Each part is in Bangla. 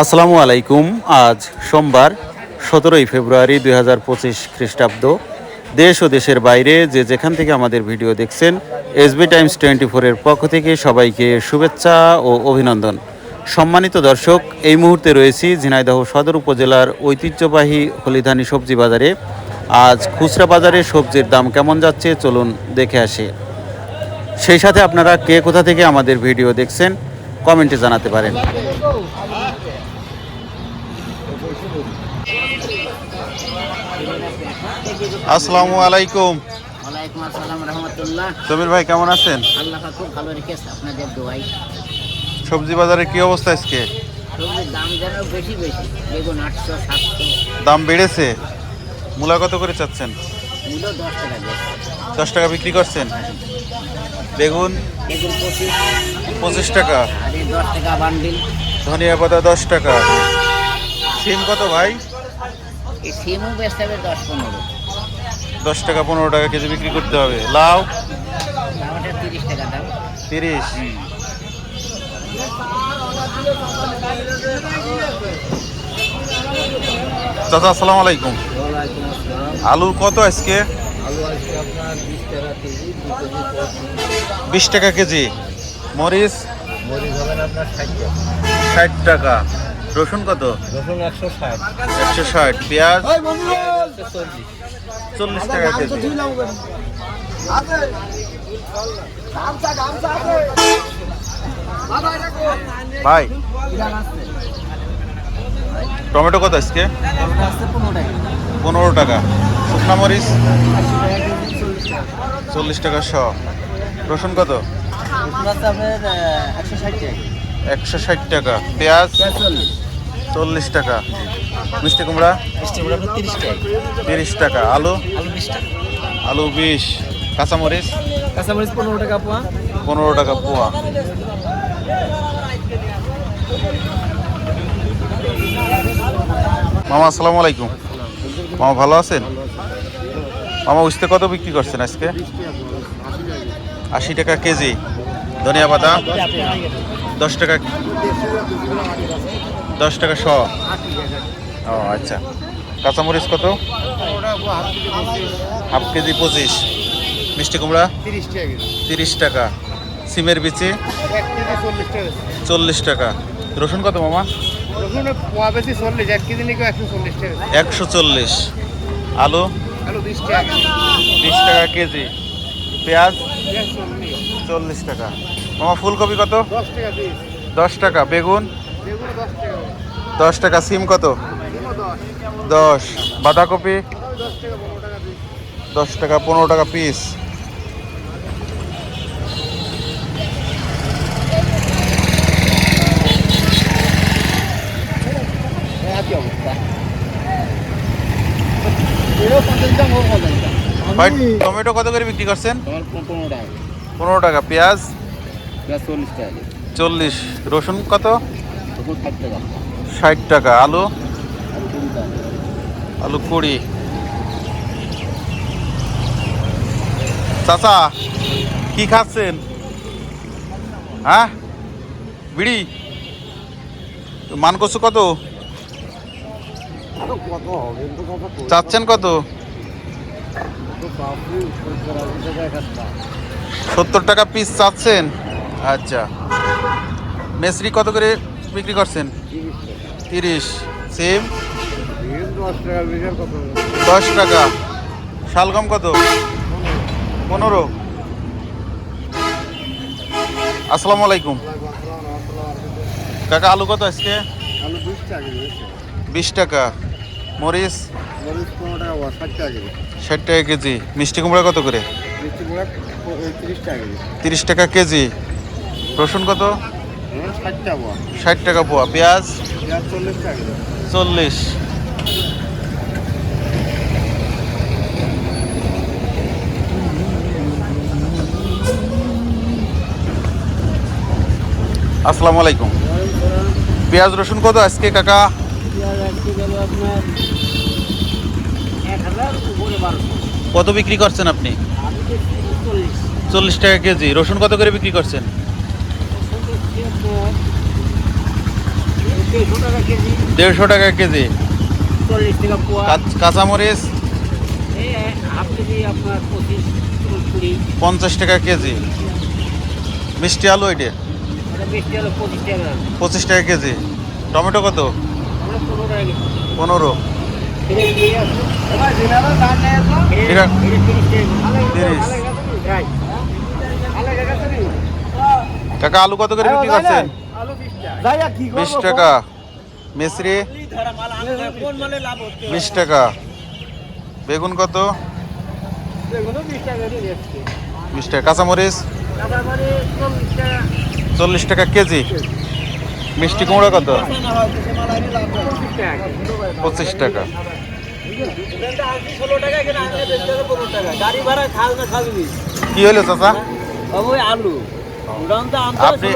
আসসালামু আলাইকুম। আজ সোমবার, সতেরোই ফেব্রুয়ারি দুই হাজার পঁচিশ খ্রিস্টাব্দ। দেশ ও দেশের বাইরে যে যেখান থেকে আমাদের ভিডিও দেখছেন এসবি টাইমস টোয়েন্টি ফোরের পক্ষ থেকে সবাইকে শুভেচ্ছা ও অভিনন্দন। সম্মানিত দর্শক, এই মুহূর্তে রয়েছি ঝিনাইদহ সদর উপজেলার ঐতিহ্যবাহী হলিধানি সবজি বাজারে। আজ খুচরা বাজারে সবজির দাম কেমন যাচ্ছে, চলুন দেখে আসি। সেই সাথে আপনারা কে কোথা থেকে আমাদের ভিডিও দেখছেন, কমেন্টে জানাতে পারেন। আসসালামু আলাইকুম। ওয়ালাইকুম আসসালাম রহমতুল্লাহ। সমীর ভাই কেমন আছেন? আল্লাহ খুব ভালো রেখেছে আপনাদের দোয়াই সবজি বাজারে কি অবস্থা আজকে? সবজির দাম যেন বেশি বেশি বেগুন আটশো সাতশো। দাম বেড়েছে। মূলা কত করে চাচ্ছেন? দশ টাকা দশ টাকা বিক্রি করছেন? বেগুন বেগুন পঁচিশ। পঁচিশ টাকা। আর এই দশ টাকা বান্ডিল। ধনিয়া পাতা দশ টাকা। সিম কত ভাই? এই সিমও বেচতে হবে দশ পনেরো। দশ টাকা পনেরো টাকা কেজি বিক্রি করতে হবে। লাউ? তিরিশ চাচা আসসালামু আলাইকুম। আলু কত আজকে? বিশ টাকা কেজি মরিচ? মরিচ হবেন আপনার ষাট টাকা। রসুন কত? রসুন একশো ষাট। একশো ষাট। পেঁয়াজ? চল্লিশ। টাকা কেজি। ভাই টমেটো কত আজকে? পনেরো টাকা। শুকনা মরিচ? চল্লিশ টাকা। শ। রসুন কত? একশো ষাট টাকা। পেঁয়াজ? চল্লিশ টাকা। মিষ্টি কুমড়া? মিষ্টি আপনার তিরিশ টাকা। তিরিশ টাকা। আলু? আলু বিশ টাকা। আলু বিশ। কাঁচামরিচ? কাঁচামরিচ পনেরো টাকা পোয়া। পনেরো টাকা পোয়া। মামা আসসালামু আলাইকুম। মামা ভালো আছেন? মামা উস্তে কত বিক্রি করছেন আজকে? আশি টাকা কেজি। ধনিয়া পাতা? দশ টাকা দশ টাকা শ। ও আচ্ছা। কাঁচামরিচ কত? হাফ কেজি পঁচিশ। মিষ্টি কুমড়া? তিরিশ টাকা। সিমের বিচি? চল্লিশ টাকা। রসুন কত মামা? একশো চল্লিশ। আলু? বিশ টাকা কেজি। পেঁয়াজ? চল্লিশ টাকা। মামা, ফুলকপি কত? দশ টাকা। বেগুন? দশ টাকা সিম কত? দশ। বাঁধাকপি? দশ টাকা পনেরো টাকা পিস টমেটো কত করে বিক্রি করছেন? পনেরো টাকা। পেঁয়াজ? চল্লিশ। রসুন কত? ষাট টাকা। আলু? আলু কুড়ি। চাচা, কি খাচ্ছেন? হ্যাঁ? বিড়ি? মান কিন্তু কত? চাচ্ছেন কত? সত্তর টাকা পিস চাচ্ছেন? আচ্ছা। মেসরি কত করে বিক্রি করছেন? তিরিশ। সেম দশ টাকা। শালগম কত? পনেরো। আসসালামু আলাইকুম। কাকা, আলু কত আজকে? বিশ টাকা। মরিচ? ষাট টাকা কেজি। মিষ্টি কুমড়া কত করে? তিরিশ টাকা কেজি। রসুন কত? ষাট টাকা পোয়া পেঁয়াজ? চল্লিশ আসসালামু আলাইকুম। পেঁয়াজ রসুন কত আজকে কাকা? কত বিক্রি করছেন আপনি? চল্লিশ টাকা কেজি। রসুন কত করে বিক্রি করছেন? দেড়শো টাকা কেজি। কাঁচামরিচ। পঞ্চাশ টাকা কেজি। মিষ্টি আলু এটা? পঁচিশ টাকা। কেজি। টমেটো কত? পনেরো। কাকা আলু কত করে বিক্রি করছেন? বিশ টাকা। মিশ্রি কোন মালে লাভ হচ্ছে? বিশ টাকা। বেগুন কত? বিশ টাকা কাঁচামরিচ? চল্লিশ টাকা। কেজি। মিষ্টি কুমড়া কত? পঁচিশ টাকা। কি হলো চাচা? আলু। আপনি-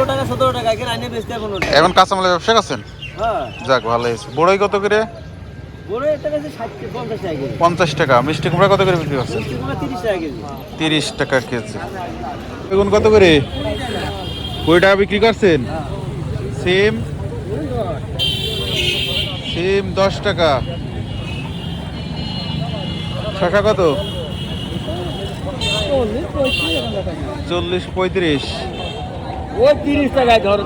এখানে কাঁচামালের ব্যবসা করছেন? হ্যাঁ। যাক ভালো হয়েছে। বড়ই কত করে? পঞ্চাশ টাকা মিষ্টি কুমড়া কত করে বিক্রি কুমড়া তিরিশ টাকা কেজি। তিরিশ টাকা কেজি। বেগুন কত করে? কুড়ি টাকা বিক্রি করছেন? সিম? সিম দশ টাকা। শশা কত? চল্লিশ পঁয়ত্রিশ। ওই তিরিশ টাকায় ধরো